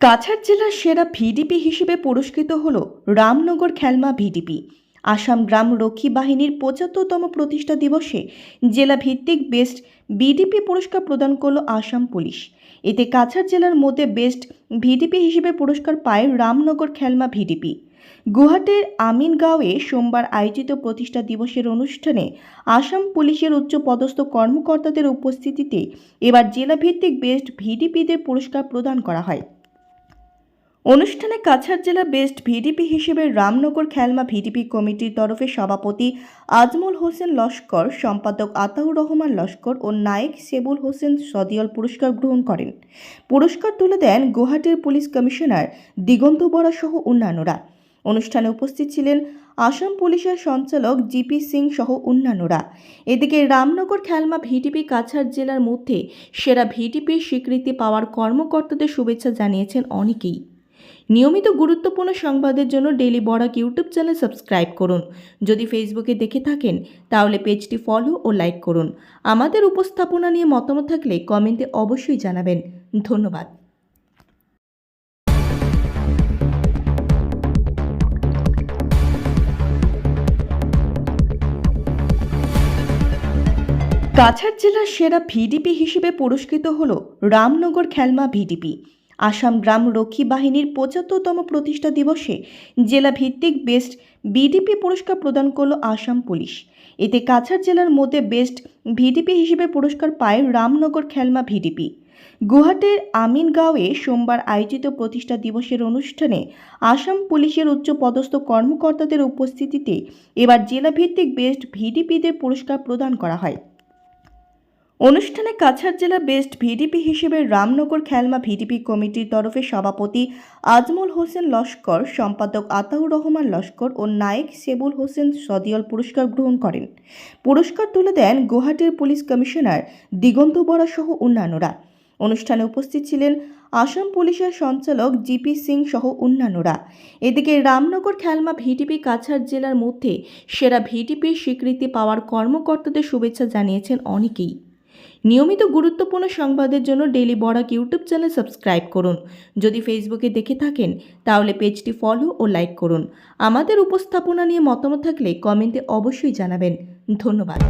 কাছাড় জেলার সেরা ভিডিপি হিসেবে পুরস্কৃত হল রামনগর খেলমা ভিডিপি। আসাম গ্রাম রক্ষী বাহিনীর পঁচাত্তরতম প্রতিষ্ঠা দিবসে জেলা ভিত্তিক বেস্ট বিডিপি পুরস্কার প্রদান করল আসাম পুলিশ। এতে কাছাড় জেলার মধ্যে বেস্ট ভিডিপি হিসেবে পুরস্কার পায় রামনগর খেলমা ভিডিপি। গুয়াহাটির আমিনগাঁওয়ে সোমবার আয়োজিত প্রতিষ্ঠা দিবসের অনুষ্ঠানে আসাম পুলিশের উচ্চ পদস্থ কর্মকর্তাদের উপস্থিতিতে এবার জেলাভিত্তিক বেস্ট ভিডিপিদের পুরস্কার প্রদান করা হয়। অনুষ্ঠানে কাছাড় জেলা বেস্ট ভিডিপি হিসেবে রামনগর খেলমা ভিডিপি কমিটির তরফে সভাপতি আজমল হোসেন লস্কর, সম্পাদক আতাউর রহমান লস্কর ও নায়েক সেবুল হোসেন সদিয়ল পুরস্কার গ্রহণ করেন। পুরস্কার তুলে দেন গুয়াহাটির পুলিশ কমিশনার দিগন্ত বরা সহ অন্যান্যরা। অনুষ্ঠানে উপস্থিত ছিলেন আসাম পুলিশের সঞ্চালক জিপি সিং সহ অন্যান্যরা। এদিকে রামনগর খেলমা ভিডিপি কাছাড় জেলার মধ্যে সেরা ভিডিপির স্বীকৃতি পাওয়ার কর্মকর্তাদের শুভেচ্ছা জানিয়েছেন অনেকেই। নিয়মিত গুরুত্বপূর্ণ সংবাদের জন্য daily Barak YouTube channel subscribe করুন। যদি ফেসবুকে দেখে থাকেন, তাহলে পেজটি ফলো ও লাইক করুন। আমাদের উপস্থাপনা নিয়ে মতামত থাকলে কমেন্টে অবশ্যই জানাবেন। ধন্যবাদ। কাছাড় জেলার সেরা ভিডিপি হিসেবে পুরস্কৃত হল রামনগর খেলমা ভিডিপি। আসাম গ্রাম রক্ষী বাহিনীর পঁচাত্তরতম প্রতিষ্ঠা দিবসে জেলা ভিত্তিক বেস্ট বিডিপি পুরস্কার প্রদান করল আসাম পুলিশ। এতে কাছাড় জেলার মধ্যে বেস্ট ভিডিপি হিসেবে পুরস্কার পায় রামনগর খেলমা ভিডিপি গুয়াহাটির আমিনগাঁওয়ে সোমবার আয়োজিত প্রতিষ্ঠা দিবসের অনুষ্ঠানে আসাম পুলিশের উচ্চ পদস্থ কর্মকর্তাদের উপস্থিতিতে এবার জেলাভিত্তিক বেস্ট ভিডিপিদের পুরস্কার প্রদান করা হয়। অনুষ্ঠানে কাছাড় জেলা বেস্ট ভিডিপি হিসেবে রামনগর খেলমা ভিডিপি কমিটির তরফে সভাপতি আজমল হোসেন লস্কর, সম্পাদক আতাউর রহমান লস্কর ও নায়েক সেবুল হোসেন সদিয়ল পুরস্কার গ্রহণ করেন। পুরস্কার তুলে দেন গুয়াহাটির পুলিশ কমিশনার দিগন্ত বরা সহ অন্যান্যরা। অনুষ্ঠানে উপস্থিত ছিলেন আসাম পুলিশের সঞ্চালক জিপি সিং সহ অন্যান্যরা। এদিকে রামনগর খেলমা ভিডিপি কাছাড় জেলার মধ্যে সেরা ভিডিপির স্বীকৃতি পাওয়ার কর্মকর্তাদের শুভেচ্ছা জানিয়েছেন অনেকেই। নিয়মিত গুরুত্বপূর্ণ সংবাদের জন্য daily Barak YouTube channel subscribe করুন। যদি ফেসবুকে দেখে থাকেন, তাহলে পেজটি ফলো ও লাইক করুন। আমাদের উপস্থাপনা নিয়ে মতামত থাকলে কমেন্টে অবশ্যই জানাবেন। ধন্যবাদ।